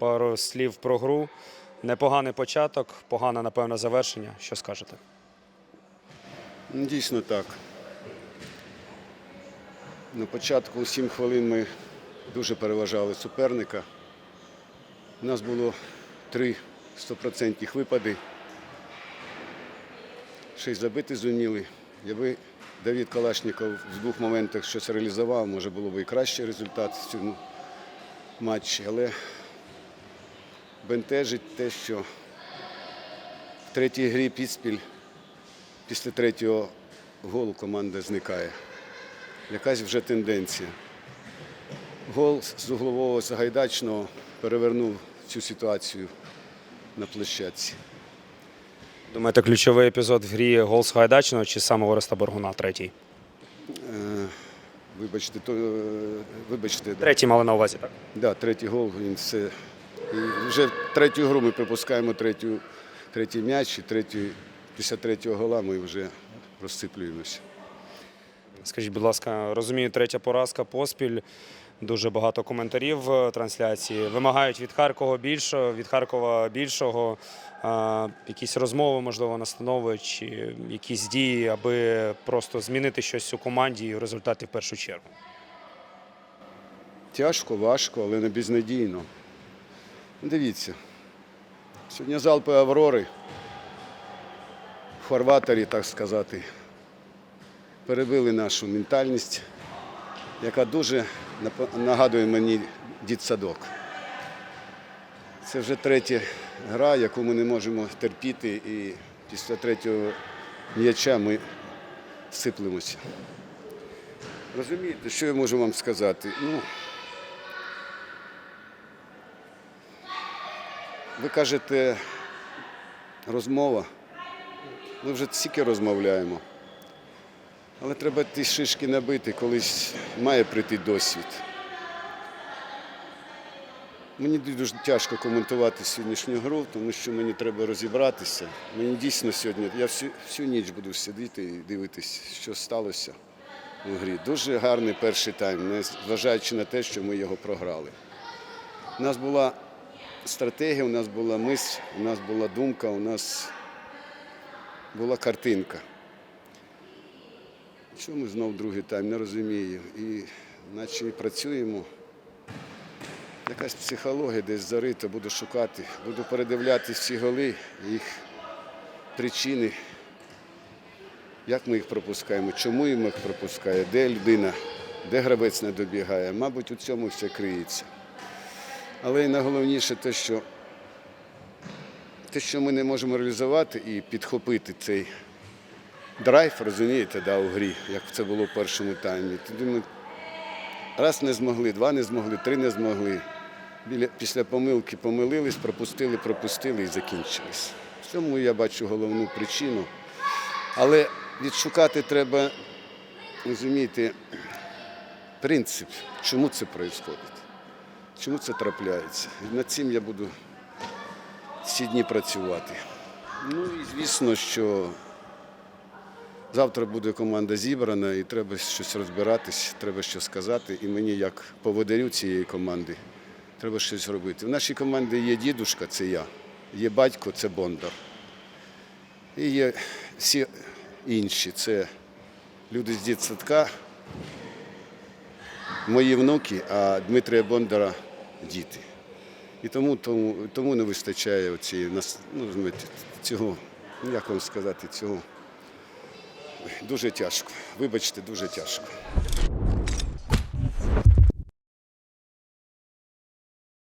пару слів про гру. Непоганий початок, погане, напевно, завершення. Що скажете? Ну, Дійсно так. На початку 7 хвилин ми дуже переважали суперника. У нас було три стопроцентних випади. Шість забити зуміли. Якби Давід Калашніков в двох моментах щось реалізував, може було б і кращий результат в цьому матчі. Але бентежить те, що в третій грі підспіль після третього голу команда зникає. Якась вже тенденція. Гол з углового Сагайдачного перевернув цю ситуацію на площадці. Думаєте, ключовий епізод в грі гол з Гайдачного чи саме Ореста Боргуна, третій? Е, Вибачте, то, е, вибачте, да. Третій мали на увазі, так? Да, третій гол, він все. І вже в третю гру ми пропускаємо третю, третій м'яч, і третю, після третього гола ми вже розсиплюємося. Скажіть, будь ласка, розумію, третя поразка поспіль. Дуже багато коментарів в трансляції. Вимагають від Харкова більшого, від Харкова більшого. А, якісь розмови, можливо, настанови чи якісь дії, аби просто змінити щось у команді і в результаті в першу чергу. Тяжко, важко, але не безнадійно. Дивіться, сьогодні залпи Аврори в фарватері, так сказати, перебили нашу ментальність, яка дуже нагадує мені дітсадок. Це вже третя гра, яку ми не можемо терпіти, і після третього м'яча ми сиплемося. Розумієте, що я можу вам сказати? Ну, ви кажете, розмова. Ми вже стільки розмовляємо. Але треба ті шишки набити, колись має прийти досвід. Мені дуже тяжко коментувати сьогоднішню гру, тому що мені треба розібратися. Мені дійсно сьогодні, я всю, всю ніч буду сидіти і дивитися, що сталося у грі. Дуже гарний перший тайм, незважаючи на те, що ми його програли. У нас була стратегія, у нас була мисль, у нас була думка, у нас була картинка. Що ми знов другий тайм, не розумію. І наче і працюємо. Якась психологія десь зарита, буду шукати, буду передивляти всі голи, їх причини, як ми їх пропускаємо, чому ми їх пропускає, де людина, де гравець не добігає. Мабуть, у цьому все криється. Але найголовніше те, що те, що ми не можемо реалізувати і підхопити цей драйв, розумієте, да, у грі, як це було в першому таймі. Тоді ми раз не змогли, два не змогли, три не змогли. Біля, після помилки помилились, пропустили, пропустили і закінчились. В цьому я бачу головну причину. Але відшукати треба, розумієте, принцип, чому це відбувається. Чому це трапляється? І над цим я буду ці дні працювати. Ну і звісно, що завтра буде команда зібрана і треба щось розбиратись, треба щось сказати. І мені, як поводирю цієї команди, треба щось робити. В нашій команді є дідушка, це я, є батько, це Бондар. І є всі інші, це люди з дитсадка, мої внуки, а Дмитрія Бондара діти. І тому, тому, тому не вистачає оцієї, нас- ну, цього, ну, як вам сказати, цього. Дуже тяжко. Вибачте, дуже тяжко.